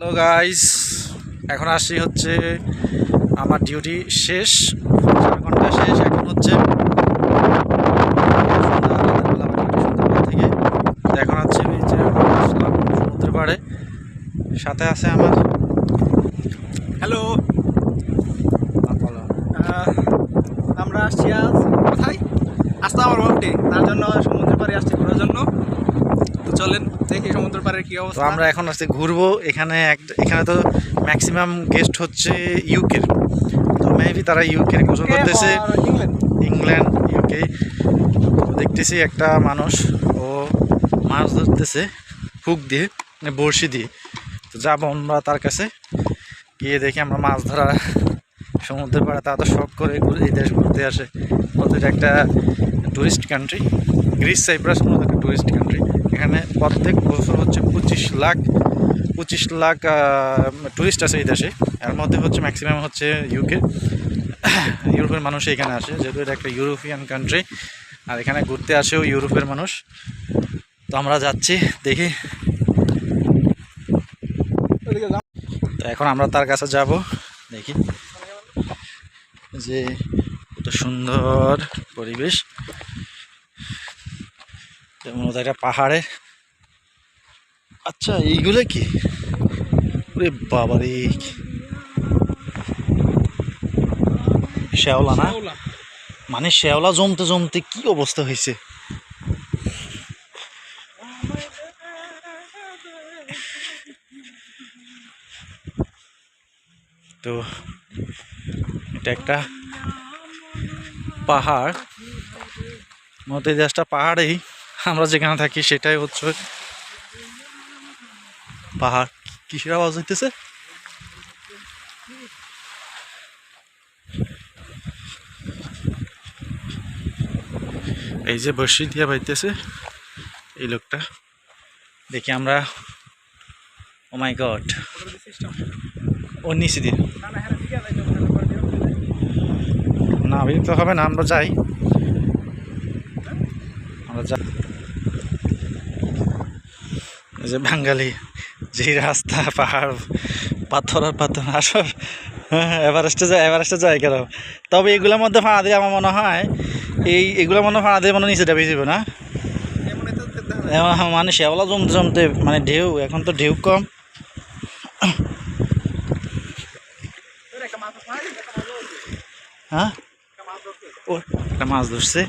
Hello guys এখন আসছি হচ্ছে আমার ডিউটি শেষ। চার ঘণ্টা শেষ। এখন হচ্ছে থেকে। এখন হচ্ছে আসলাম পাড়ে। সাথে আছে আমার হ্যালো আমরা আসছি আজ কোথায়? আসতে আমার তার জন্য সমুদ্রের পাড়ে আসছি ঘোরার জন্য। তো চলেন দেখি সমুদ্র পাড়ের কি অবস্থা। আমরা এখন আসছি ঘুরবো। এখানে এক এখানে তো ম্যাক্সিমাম গেস্ট হচ্ছে ইউকের তো মেবি তারা ইউকের গোসল করতেছে। ইংল্যান্ড ইউকে দেখতেছি একটা মানুষ ও মাছ ধরতেছে হুক দিয়ে মানে বড়শি দিয়ে। তো যাব আমরা তার কাছে। গিয়ে দেখি আমরা মাছ ধরা সমুদ্রের পাড়ে। তা তো শখ করে এই দেশ ঘুরতে আসে। বলতে একটা টুরিস্ট কান্ট্রি গ্রিস সাইপ্রাস মূলত একটা টুরিস্ট কান্ট্রি এখানে প্রত্যেক বছর হচ্ছে পঁচিশ লাখ পঁচিশ লাখ টুরিস্ট আছে এই দেশে। এর মধ্যে হচ্ছে ম্যাক্সিমাম হচ্ছে ইউকে ইউরোপের মানুষ এখানে আসে, যেহেতু এটা একটা ইউরোপিয়ান কান্ট্রি আর এখানে ঘুরতে আসেও ইউরোপের মানুষ। তো আমরা যাচ্ছি, দেখি। তো এখন আমরা তার কাছে যাব, দেখি। যে, কত সুন্দর পরিবেশ। মূলত একটা পাহাড়ে। আচ্ছা এইগুলো কি? ওরে বাবারে শ্যাওলা না। মানে শ্যাওলা জমতে জমতে কি অবস্থা হয়েছে? তো এটা একটা পাহাড়। এই দেশটা পাহাড়েই। আমরা যেখানে থাকি সেটাই হচ্ছে পাহাড়। কিসের আওয়াজ হইতেছে? এই যে বর্ষি দিয়া বাইতেছে এই লোকটা। দেখি আমরা ও মাই গড। ও নিচে দিয়ে। না, বিরক্ত হবে না আমরা যাই। আমরা যাই। যে বাঙালি, যে রাস্তা, পাহাড়, পাথর আর পাথর আসর হ্যাঁ এভারেস্টে যায় এভারেস্টে যায় কেন? তবে এগুলোর মধ্যে ফাঁড়া দিয়ে আমার মনে হয়, এই এগুলোর মধ্যে ফাঁড়া দিয়ে মনে নিচে না যেতে হবে। এমন মানে শ্যাওলা জমতে জমতে মানে ঢেউ, এখন তো ঢেউ কম। হ্যাঁ? একটা মাছ ধরছে,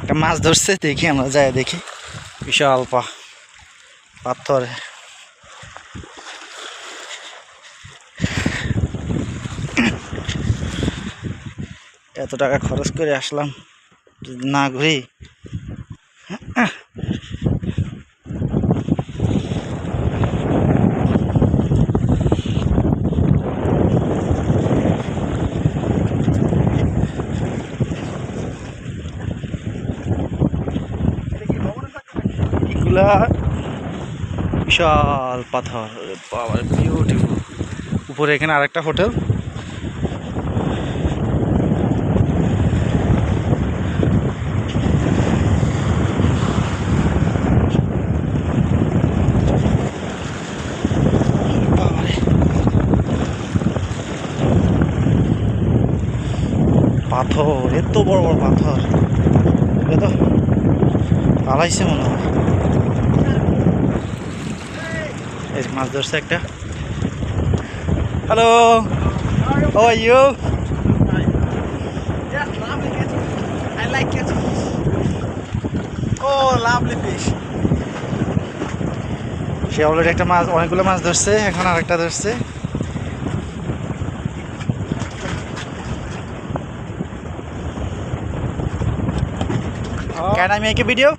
একটা মাছ ধরছে, দেখি আমরা যাই দেখি। বিশাল পা পাথর। এত টাকা খরচ করে আসলাম যদি না ঘুরি। এগুলা বিশাল পাথর। বাবা বিউটিফুল উপরে এখানে আরেকটা হোটেল। বাবারে। পাথর, এত বড় বড় পাথর। এগুলো তো, পালাইছে মনে হয়। এই মাছ ধরছে একটা হ্যালো ও ইউ. Oh. সে অলরেডি একটা মাছ অনেকগুলো মাছ ধরছে এখন আরেকটা ধরছে Oh, Can I make a video?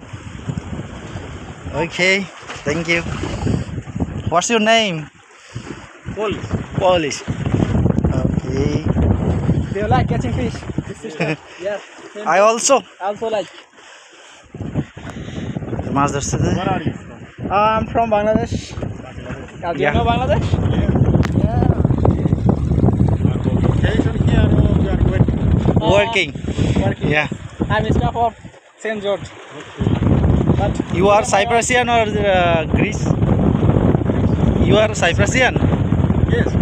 Okay, thank you. What's your name? cool. Polish. Okay. Do you like catching fish? This sister. yes. same I also. also like. মাছ ধরছে যে Where are you from? I'm from Bangladesh. Uh, do Yeah. you know Bangladesh? Yeah. Vacation here or you are waiting? Uh, working. Working. Yeah. I'm staff of St. George. But You are Cypressian or uh, Greece? You are Cypressian? Yes.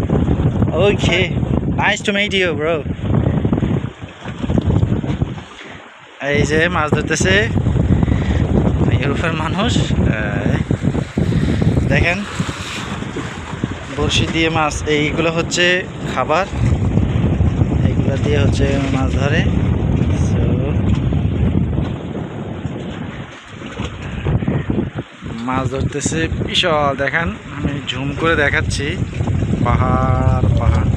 Okay. Nice to meet you, bro. এই যে মাছ ধরতেছে ইউরোপের মানুষ দেখেন বড়শি দিয়ে মাছ এইগুলো হচ্ছে খাবার এইগুলো দিয়ে হচ্ছে মাছ ধরে মাছ ধরতেছে বিশাল দেখেন ঝুম করে দেখাচ্ছি। পাহাড় পাহাড়।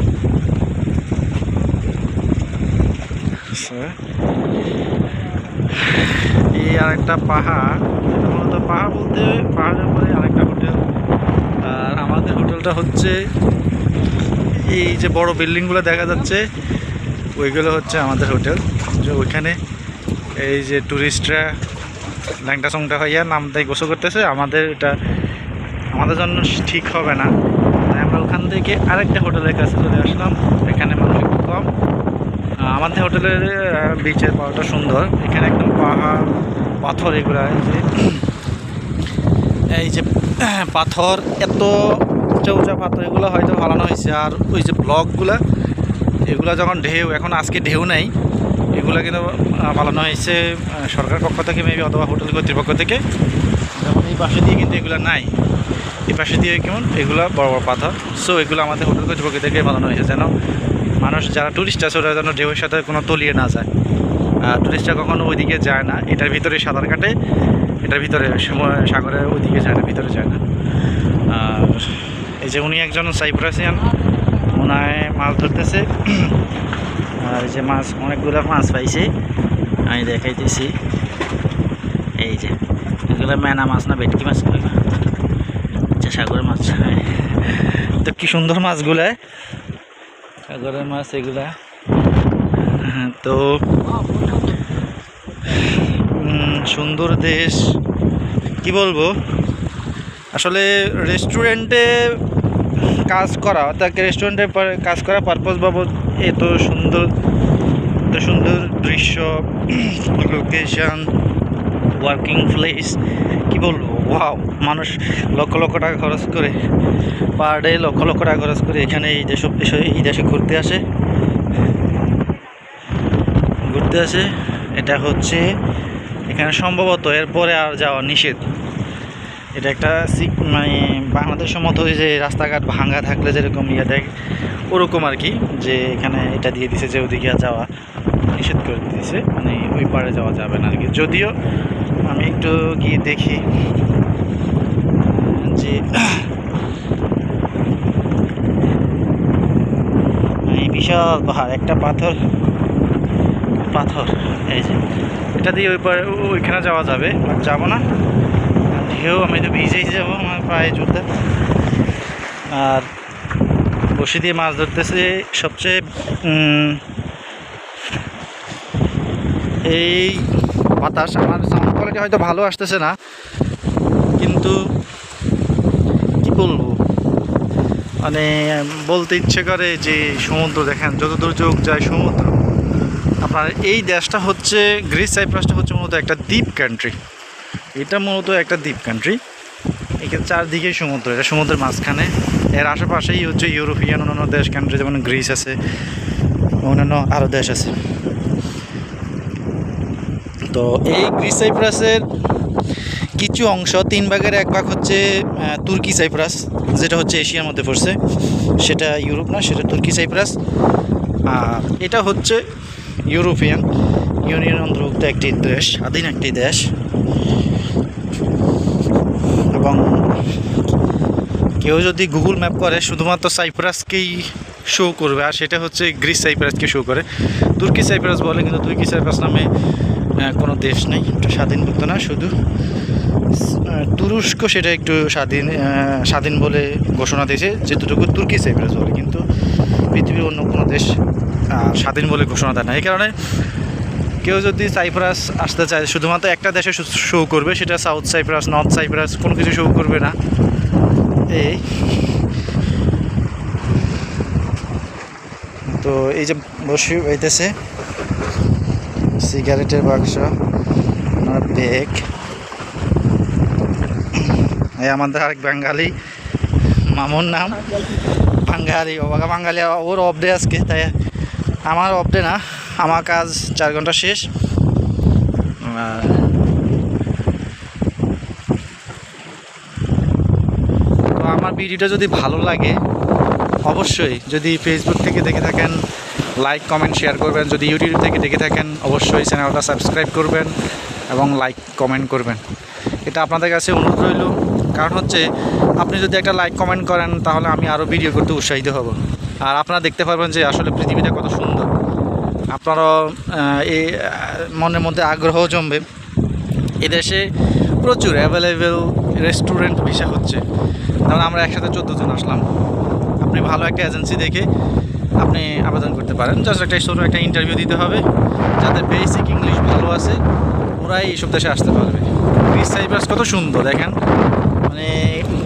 এই আরেকটা পাহাড়। মূলত পাহাড় বলতে পাহাড়ের উপরে আরেকটা হোটেল। আর আমাদের হোটেলটা হচ্ছে এই যে বড় বিল্ডিংগুলো দেখা যাচ্ছে, ওইগুলো হচ্ছে আমাদের হোটেল। যে ওইখানে এই যে ট্যুরিস্টরা ল্যাংটা সংটা হইয়া নাম দিয়ে গোসল করতেছে। আমাদের এটা আমাদের জন্য ঠিক হবে না। তাই আমরা ওখান থেকে আরেকটা হোটেলের কাছে চলে আসলাম। এখানে মানুষ একটু কম। আমাদের হোটেলের বিচের পাড়টা সুন্দর। এখানে একদম পাহাড়, পাথর এগুলা এই যে। এই যে, পাথর, এত উঁচা উঁচা পাথর এগুলো হয়তো ফালানো হয়েছে। আর ওই যে ব্লকগুলা, এগুলো যখন ঢেউ, এখন আজকে ঢেউ নাই। এগুলো কিন্তু ফালানো হয়েছে সরকার পক্ষ থেকে মেবি অথবা হোটেল কর্তৃপক্ষ থেকে। যেমন এই পাশে দিয়ে কিন্তু এগুলো নাই। এই পাশে দিয়ে কেমন? এগুলো বড় বড় পাথর। সো এগুলো আমাদের হোটেল কর্তৃপক্ষ থেকে বানানো হয়েছে যেন মানুষ যারা টুরিস্ট আছে, ওরা যেন ঢেউয়ের সাথে কোনো তলিয়ে না যায়। টুরিস্টরা কখনো ওইদিকে যায় না। এটার ভিতরে সাঁতার কাটে এটার ভিতরে সাগরের ওইদিকে যায় না, ভিতরে যায় না। এই যে উনি একজন সাইপ্রাসিয়ান ওনায় মাছ ধরতেছে। আর এই যে মাছ, অনেকগুলো মাছ পাইছে। আমি দেখাইতেছি। এই যে, এগুলো মেনা মাছ না, ভেটকি মাছ সাগরের মাছ হ্যাঁ। তো কি সুন্দর মাছগুলো? সাগরের মাছ এগুলা। হ্যাঁ, তো সুন্দর দেশ। কি বলব? আসলে রেস্টুরেন্টে কাজ করা অর্থাৎ রেস্টুরেন্টে কাজ করা পারপোজ বাবদ এত সুন্দর এত সুন্দর দৃশ্য লোকেশন ওয়ার্কিং প্লেস কি বলব? ওয়াও মানুষ লক্ষ লক্ষ টাকা খরচ করে পার ডে লক্ষ লক্ষ টাকা খরচ করে এখানে এই দেশ, এই দেশে ঘুরতে আসে। ঘুরতে আসে, এটা হচ্ছে এখানে সম্ভবত এরপরে আর যাওয়া নিষেধ। এটা একটা সি- মানে বাংলাদেশের মতো যে রাস্তাঘাট ভাঙা থাকলে যেরকম ইয়ে দেখ, ওরকম আর কি, যে এখানে এটা দিয়ে দিছে যে ওদিকে যাওয়া নিষেধ করে দিয়েছে মানে ওই পারে যাওয়া যাবে না আর কি। যদিও আমি একটু গিয়ে দেখি। যে বিশাল পাহাড়, একটা পাথর পাথর, এই যে। এটা দিয়ে ওই পারে ওইখানে যাওয়া যাবে আর যাব না। ঢেউ, আমি তো ভিজেই যাব, আমার পায়ে জুতা আর বসে দিয়ে মাছ ধরতেছে সবচেয়ে এই বাতাস, আমার সাউন্ড কোয়ালিটি হয়তো ভালো আসতেছে না, কিন্তু বলব মানে বলতে ইচ্ছে করে যে সমুদ্র দেখেন যত দূর চোখ যায় সমুদ্র। আপনার এই দেশটা হচ্ছে, গ্রিস সাইপ্রাসটা হচ্ছে মূলত একটা দ্বীপ কান্ট্রি এটা মূলত একটা দ্বীপ কান্ট্রি এখানে চারদিকে সমুদ্র, এটা সমুদ্রের মাঝখানে। এর আশেপাশেই হচ্ছে ইউরোপিয়ান অন্যান্য দেশ কান্ট্রি যেমন গ্রিস আছে, অন্যান্য আরও দেশ আছে। তো এই গ্রিস সাইপ্রাসের কিছু অংশ, তিন ভাগের এক ভাগ হচ্ছে তুর্কি সাইপ্রাস, যেটা হচ্ছে এশিয়ার মধ্যে পড়ছে। সেটা ইউরোপ না, সেটা তুর্কি সাইপ্রাস। আর এটা হচ্ছে ইউরোপিয়ান ইউনিয়ন অন্তর্ভুক্ত একটি দেশ, স্বাধীন একটি দেশ। এবং কেউ যদি গুগল ম্যাপ করে, শুধুমাত্র সাইপ্রাসকেই শো করবে, আর সেটা হচ্ছে গ্রিস সাইপ্রাসকে শো করে। তুর্কি সাইপ্রাস বলে, কিন্তু তুর্কি সাইপ্রাস নামে কোনো দেশ নেই স্বাধীনভুক্ত না, শুধু তুরস্ক সেটা একটু স্বাধীন স্বাধীন বলে ঘোষণা দিয়েছে যে যেটুকু তুর্কি সাইপ্রাস বলে। কিন্তু পৃথিবীর অন্য কোনো দেশ স্বাধীন বলে ঘোষণা দেয় না। এই কারণে কেউ যদি সাইপ্রাস আসতে চায়, শুধুমাত্র একটা দেশে শো করবে, সেটা সাউথ সাইপ্রাস, নর্থ সাইপ্রাস, কোনো কিছু শো করবে না। এই। তো এই যে বসে হইতেছে সিগারেটের বাক্স, ব্যাগ। এই আমাদের আরেক বাঙালি, মামুর নাম। বাঙালি ও বাঙা- বাঙালি, ওর অফ ডে আজকে, তাই আমার অফ ডে না, আমার কাজ চার ঘণ্টা শেষ। তো আমার ভিডিওটা যদি ভালো লাগে, অবশ্যই যদি ফেসবুক থেকে দেখে থাকেন লাইক কমেন্ট শেয়ার করবেন। যদি ইউটিউব থেকে দেখে থাকেন, অবশ্যই চ্যানেলটা সাবস্ক্রাইব করবেন এবং লাইক কমেন্ট করবেন। এটা আপনাদের কাছে অনুরোধ রইল। কারণ হচ্ছে আপনি যদি একটা লাইক কমেন্ট করেন, তাহলে আমি আরও ভিডিও করতে উৎসাহিত হব। আর আপনারা দেখতে পারবেন যে আসলে পৃথিবীটা কত সুন্দর। আপনারও এই মনের মধ্যে আগ্রহ জমবে। এদেশে প্রচুর অ্যাভেলেবেল রেস্টুরেন্ট ভিসা হচ্ছে। যেমন আমরা একসাথে চোদ্দ জন আসলাম। আপনি ভালো একটা এজেন্সি দেখে আপনি আবেদন করতে পারেন। জাস্ট একটা ছোটো একটা ইন্টারভিউ দিতে হবে। যাদের বেসিক ইংলিশ ভালো আছে, ওরাই এইসব দেশে আসতে পারবে। গ্রিস সাইপ্রাস কত সুন্দর, দেখেন। মানে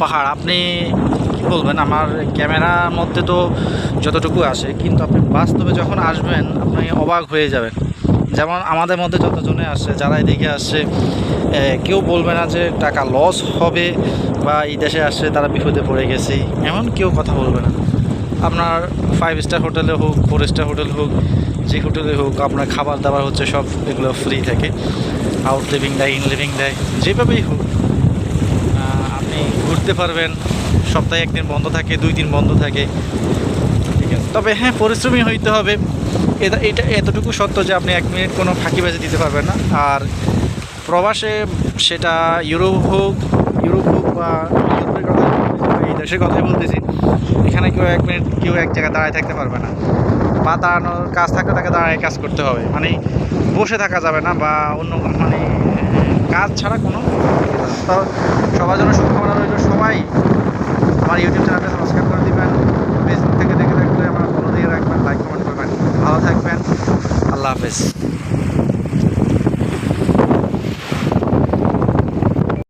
পাহাড় আপনি কি বলবেন? আমার ক্যামেরার মধ্যে তো যতটুকু আসে কিন্তু আপনি বাস্তবে যখন আসবেন আপনি অবাক হয়ে যাবেন। যেমন আমাদের মধ্যে যতজনে আসছে যারা এদিকে আসছে এ, কেউ বলবে না যে টাকা লস হবে বা এই দেশে আসছে তারা বিপদে পড়ে গেছে এমন কেউ কথা বলবে না। আপনার ফাইভ স্টার হোটেলে হোক ফোর স্টার হোটেল হোক যে হোটেলে হোক আপনার খাবার দাবার হচ্ছে সব এগুলো ফ্রি থাকে। আউট লিভিং দেয় ইন লিভিং দেয় যেভাবেই হোক। আপনি ঘুরতে পারবেন। সপ্তাহে একদিন বন্ধ থাকে, দুই দিন বন্ধ থাকে। ঠিক আছে। তবে হ্যাঁ পরিশ্রমী হইতে হবে। এটা এটা এতটুকু সত্য যে আপনি এক মিনিট কোনো ফাঁকি ফাঁকিবাজি দিতে পারবেন না। আর প্রবাসে সেটা ইউরোপ হোক ইউরোপ হোক বা এই দেশের কথাই বলতেছি, এখানে কেউ এক মিনিট কেউ এক জায়গায় দাঁড়ায় থাকতে পারবে না। বা দাঁড়ানোর কাজ থাকলে তাকে দাঁড়ায় কাজ করতে হবে। মানে বসে থাকা যাবে না বা অন্য মানে কাজ ছাড়া কোনো সবার জন্য শুভকামনা রইল সবাই। আমার ইউটিউব চ্যানেলটা সাবস্ক্রাইব করে দেবেন। ফেসবুক থেকে দেখে থাকলে আমার ফলো দিয়ে রাখবেন লাইক কমেন্ট করবেন। ভালো থাকবেন। আল্লাহ হাফেজ।